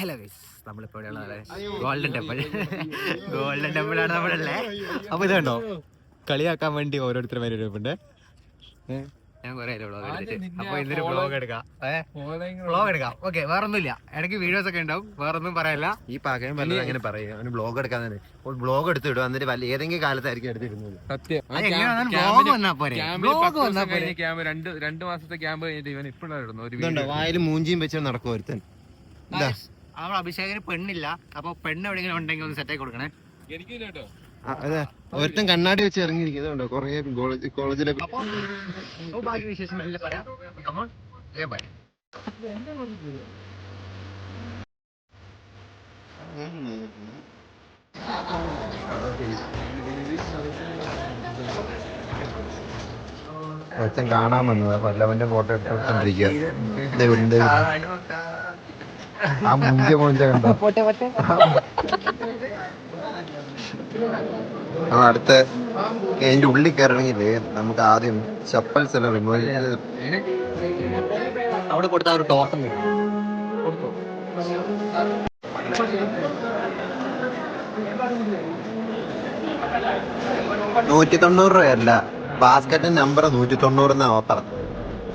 Hello guys നമ്മളിപ്പോ Golden temple Golden Temple ആണ് നമ്മളുള്ളത്. അപ്പൊ ഇത് കണ്ടോ കളിയാക്കാൻ വേണ്ടി ഓരോരുത്തർ വരെ രൂപണ്ട് ഞാൻ കുറെ വ്ളോഗ് എടുത്തിട്ട്. അപ്പൊ ഇന്നൊരു വ്ളോഗ് എടുക്കാം. വ്ളോഗ് എടുക്കാം. ഓക്കെ വേറൊന്നുമില്ല. ഇടയ്ക്ക് വീഡിയോസ് ഒക്കെ ഉണ്ടാവും. വേറൊന്നും പറയല്ല. ഈ പകയും വല്ലതും അങ്ങനെ പറയും. അവന് ബ്ലോഗ് എടുക്കാൻ തന്നെ. ബ്ലോഗ് എടുത്ത് വിടും എന്നിട്ട് വല്ല ഏതെങ്കിലും കാലത്തായിരിക്കും എടുത്തിരുന്നത് സത്യം. രണ്ട് രണ്ട് മാസത്തെ ക്യാമ്പ് കഴിഞ്ഞിട്ട് ഇവൻ ഇപ്പോഴാണ് ഒരു ഇതുണ്ടോ? വായിൽ മൂഞ്ചിയും വെച്ച് നടക്കും ഒരുത്തൻ. ഇതാ. നമ്മൾ അഭിഷേകിന് പെണ്ണില്ല. അപ്പൊ പെണ്ണ് എവിടെയെങ്കിലും ഉണ്ടെങ്കിൽ ഒന്ന് സെറ്റാക്കി കൊടുക്കണേ. അതെ. ഒരുത്തൻ കണ്ണാടി വെച്ച് ഇറങ്ങിയിരിക്കുന്നുണ്ടോ കൊറേ കോളേജിലെ ബാക്കി വിശേഷം എല്ലാം പറയാം. ഒരുത്തൻ കാണാൻ വന്നത്. പല്ലവന്റെ ഫോട്ടോ എടുത്തോണ്ടിരിക്കുക. ആ മുഞ്ച മുഞ്ച കണ്ടോ? അടുത്ത അതിന്റെ ഉള്ളിൽ കയറണമെങ്കിൽ നമുക്ക് ആദ്യം ചപ്പൽസ് എല്ലാം റിമൂവ് അവിടെ കൊടുത്ത ഒരു ടോക്കൺ നൂറ്റി തൊണ്ണൂറ് രൂപയല്ല. ബാസ്കറ്റ് നമ്പർ നൂറ്റി തൊണ്ണൂറ് എന്നാ പറഞ്ഞത്.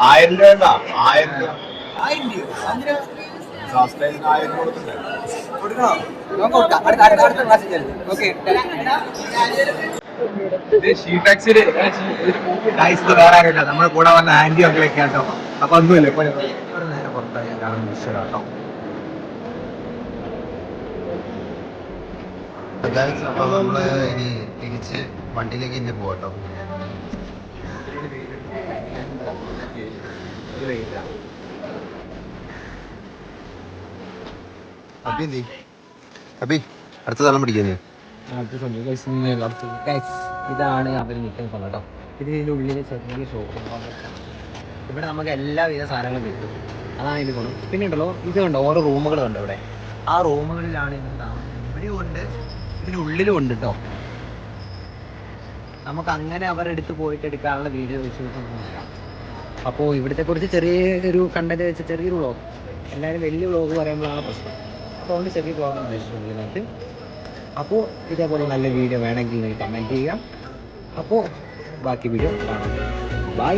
ആയിരം രൂപ ഉണ്ടോ? ആയിരം സബ്സ്ക്രൈബിന് ആയിരം കൊടുത്തിട്ടുണ്ട്. നമ്മുടെ കൂടെ വന്ന ആന്റി ഒക്കെ കേട്ടോ അപ്പൊ ഒന്നുമില്ല ഇപ്പൊ നേരെ പുറത്തായി. വിഷയം കേട്ടോ അപ്പൊ നമ്മൾ ഇനി തിരിച്ച് വണ്ടിയിലേക്ക് ഇനി പോകട്ടോ അബി അബി അടുത്ത തലം പിടിക്കുന്നേ ഇതാണ് അവർ നിൽക്കുന്ന സ്ഥലം കേട്ടോ. ഇത് ഇതിന്റെ ഉള്ളിൽ ചെറിയ ഷോപ്പ് ഇവിടെ നമുക്ക് എല്ലാവിധ സാധനങ്ങളും കിട്ടും. അതാണ് ഇത് ഗുണം. പിന്നെ ഉണ്ടല്ലോ ഇത് കണ്ടോ? ഓരോ റൂമുകൾ കണ്ടോ ഇവിടെ? ആ റൂമുകളിലാണ് ഇത് താമസം. ഇവിടെയും ഉണ്ട് ഇതിനുള്ളിലും ഉണ്ട് കേട്ടോ. നമുക്ക് അങ്ങനെ അവരുടെ അടുത്ത് പോയിട്ട് എടുക്കാനുള്ള വീഡിയോ വിശേഷം അപ്പോൾ ഇവിടുത്തെ കുറിച്ച് ചെറിയൊരു കണ്ടന്റ് വെച്ച ചെറിയൊരു വ്ളോഗ് എല്ലാവരും വലിയ വ്ളോഗ് പറയുമ്പോഴാണ് പ്രശ്നം. അപ്പോൾ സെബി പോകാൻ ഉദ്ദേശിച്ചിട്ടുള്ളത് അപ്പോൾ ഇതേപോലെ നല്ല വീഡിയോ വേണമെങ്കിൽ നിങ്ങൾ കമന്റ് ചെയ്യുക അപ്പോൾ ബാക്കി വീഡിയോ കാണാം. ബൈ